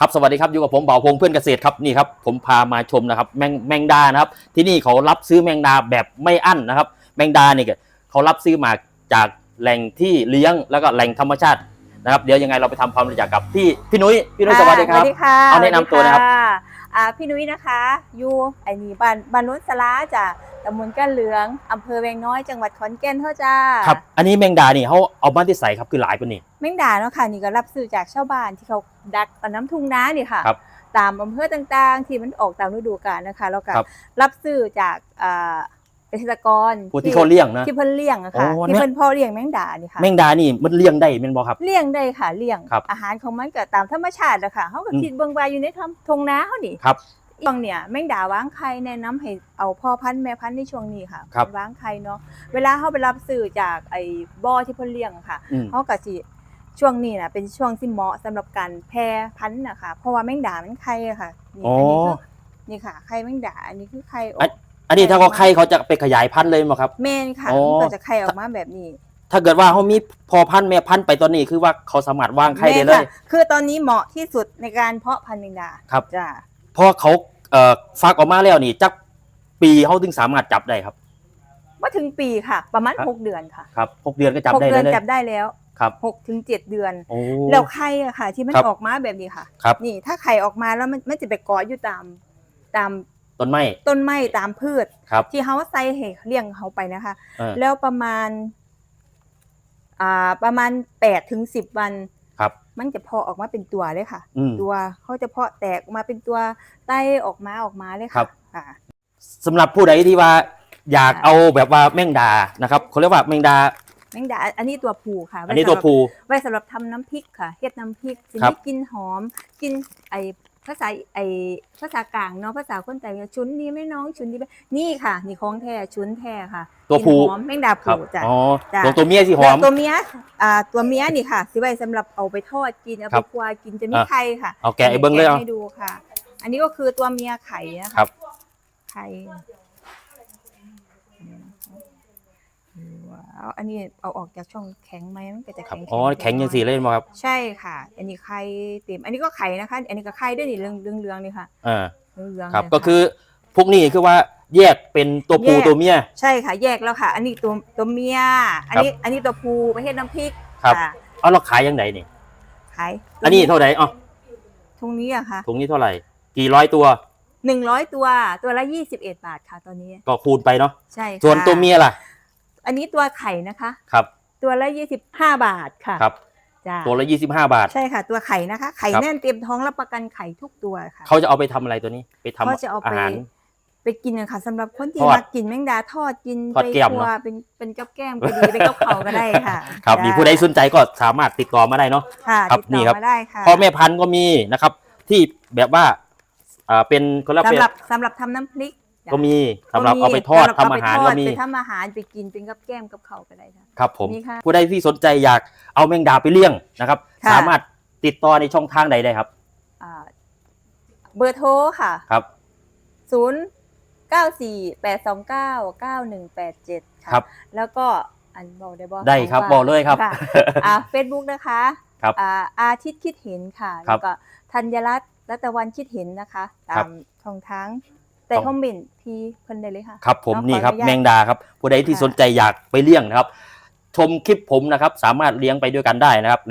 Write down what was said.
ครับสวัสดีครับอยู่กับผมเบาพงเพื่อนเกษตรครับนี่ครับผมพามาชมนะครับแมงแมงดานะครับ ที่นี่เขารับซื้อแมงดาแบบไม่อั้นนะครับ แมงดาเนี่ยเขารับซื้อมาจากแหล่งที่เลี้ยงแล้วก็แหล่งธรรมชาตินะครับ เดี๋ยวยังไงเราไปทำความรู้จักกับพี่พี่นุ้ยพี่นุ้ยสวัสดีครับสวัสดีค่ะเอาแนะนำตัวนะครับสวัสดีค่ะอ่าพี่นุ้ยนะคะอยู่ไอ้นี่บ้านบ้านโนุนสลาจ้ะ ตำบลก้านเหลืองอำเภอแวงน้อยจังหวัดขอนแก่นเท่าจ้าครับอันนี้แมงดานี่เขาเอามาที่ใส่ครับคือหลายกว่านี่แมงดาเนาะค่ะนี่ก็รับซื้อจากชาวบ้านที่เขาดักตอนน้ำทุ่งนานี่ค่ะ ครับ ตามอำเภอต่างๆ ที่มันออกตามฤดูกาลนะคะแล้วก็ครับ รับซื้อจากอ่าเกษตรกรผู้ที่เขาเลี้ยงนะ ที่เพิ่นเลี้ยงอะค่ะโอ้ที่เนี่ย เพิ่นพ่อเลี้ยงแมงดานี่ค่ะแมงดานี่มันเลี้ยงได้แม่นบ่ครับ เลี้ยงได้ค่ะเลี้ยงครับอาหารของมันก็ตามธรรมชาติอะค่ะเขาก็อืม คิดเบิ่งว่าอยู่ในทำทงนาเขานี่ครับ บางเนี่ยแมงดาวางไข่แนะนำให้เอาพ่อพันธุ์แม่พันธุ์ในช่วงนี้ค่ะครับวางไข่เนาะเวลาเขาไปรับซื้อจากไอ้บ่อที่เพิ่นเลี้ยงอะค่ะอืม เขาก็สิช่วงนี้น่ะเป็นช่วงที่เหมาะสำหรับการแพร่พันธุ์นะคะเพราะว่าแมงดามันไข่อะค่ะนี่อ๋ออันนี้คือนี่ค่ะไข่แมงดาอันนี้คือไข่ออกอันนี้ถ้าเขาไข่เขาจะไปขยายพันธุ์เลยมั้งครับ แม่นค่ะอ๋อ มันก็จะไข่ออกมาแบบนี้ ถ้าเกิดว่าเขามีพอพันธุ์แม่พันธุ์ไปตอนนี้คือว่าเขาสามารถวางไข่ได้เลแม่นยค่ะคือตอนนี้เหมาะที่สุดในการเพาะพันธุ์แมงดาครับ จ้ะเพราะเขา เอ่อฟักออกมาแล้วนี่จักปีเขาถึงสามารถจับได้ครับ ว่าถึงปีค่ะ ประมาณครับ หกเดือนค่ะครับหกเดือนก็จับหกได้เดือนเลยจับได้แล้วครับหกถึงเจ็ดเดือน โอ้ แล้วไข่อะค่ะ ที่มันครับ ออกมาแบบนี้ค่ะ ครับ นี่ถ้าไข่ออกมาแล้วมันมันจะไปเกาะอยู่ตาม ตามต้นไม้ต้นไม้ตามพืช ครับที่เขาใส่ให้เลี้ยงเขาไปนะคะ เออแล้วประมาณ อ่าประมาณแปดถึงสิบวันครับ มันจะเพาะออกมาเป็นตัวเลยค่ะ อืม ตัวเขาจะเพาะแตกออกมาเป็นตัวไต้ออกมาออกมาเลยครัค่ะบ ค่ะ สำหรับผู้ใดที่ว่า อยากค่ะ เอาแบบว่าแมงดานะครับเขาเรียกว่าแมงดา แมงดาอันนี้ตัวผูค่ะอันนี้ตัวภู ไว้สำหรับทำน้ำพริกค่ะเฮ็ดน้ำพริกสิครับมีกลินหอมกลินไอ ภาษาไอภาษากลางเนาะภาษาคนไทยชุนนี้ไหม่น้องชุนนี้ไหมนี่ค่ะ นี่ของแท้ชุนแท้ค่ะตัวกภูลิ่นหอมแมงดาครับผูจ้ะ อ๋อจ้ะตัวตัวเมียสิหอมแล้วตัวเมียอ่าตัวเมียนี่ค่ะสิไว้สำหรับเอาไปทอดกินเอาครัไปบคั่วกินจะมีอะ ไข่ค่ะเอาแกะไอ้เบิ้งเลยเอา ให้ดูค่ะ อันนี้ก็คือตัวเมียไข่นะะครับ ไข่ ว้าวอันนี้เอาออกจากช่องแข็งไหมมันก็จะครับแข็งอ๋อแข็งยังสีเล่นมาครับใช่ค่ะ อันนี้ไข่เต็ม อันนี้ก็ไข่นะคะ อันนี้ก็ไข่ด้วยนี่เรื่องเรื่องเรื่องนี่ค่ะอ่าเรื่องเรื่องครับเนี่ยก็คือพวกนี้คือว่าแยกเป็นตัวภูแยกตัวเมีย ใช่ค่ะ แยกแล้วค่ะ อันนี้ตัวตัวเมีย อันนี้อันนี้ตัวภูประเภทน้ำพริกครับค่ะเอาเราขายยังไงนี่ ขายอันนี้เท่าไหร่อ๋อทุงนี้อะค่ะถุงนี้เท่าไหร่ กี่ร้อยตัวหนึ่งร้อยตัวตัวละยี่สิบเอ็ดบาทค่ะตอนนี้ก็คูณไปเนาะใช่ค่ะส่วนตัวเมียล่ะ อันนี้ตัวไข่นะคะ ครับ ตัวละยี่สิบห้าบาทค่ะครับ จ้าตัวละยี่สิบห้าบาท ใช่ค่ะ ตัวไข่นะคะ ไข่ครับ แน่นเต็มท้องรับประกันไข่ทุกตัวค่ะเขาจะเอาไปทำอะไรตัวนี้ ไปทำเขาจะเอาไปอาหาร ไปกินอะค่ะสำหรับคนที่ทอดรักกินแมงดาทอดกินทอดไปแก้มครัวเนอะ เป็นเป็นกับแก้มก็ดีเป็นกับเขาวก็ได้ค่ะครับจ้ามีผู้ใดสนใจก็สามารถติดต่อมาได้เนาะ ค่ะครับติดนี่ต่ครัอบ มาได้ค่ะพ่อแม่พันธุ์ก็มีนะครับ ที่แบบว่าอ่าเป็นคนละสำเป็นหรับสำหรับทำน้ำพริกจ้ะ ก็มีสำหรับเอาไปทอดสำหรับทำอาหารเไปทก็ดมีไปทำอาหารไปกินเป็นกับแก้มกับเขาวก็ได้ค่ะครับผมมีค่ะผู้ใดที่สนใจอยากเอาแมงดาไปเลี้ยงนะครับค่ะสามารถติดต่อในช่องทางใดได้ครับอ่าเบอร์โทรค่ะครับศูนย์เก้าสี่แปดสองเก้าเก้าหนึ่งแปดเจ็ดค่ะครับ แล้วก็อันบอกได้บอกได้ครับว่าบอกเลยครับะอ่าเฟซบุ๊กนะคะครับอ่าอาทิตย์คิดเห็นค่ะครัแล้บวก็ธัญรัตน์รัตะวันคิดเห็นนะคะ ตาครับมช่องทาง แต่ต้องคอมเมนต์ที่เพิ่นได้เลยค่ะครับผมขอนี่ครับอนุญาตแมงดาครับผู้ใดที่ค่ะสนใจอยากไปเลี้ยงนะครับ ชมคลิปผมนะครับ สามารถเลี้ยงไปด้วยกันได้นะครับ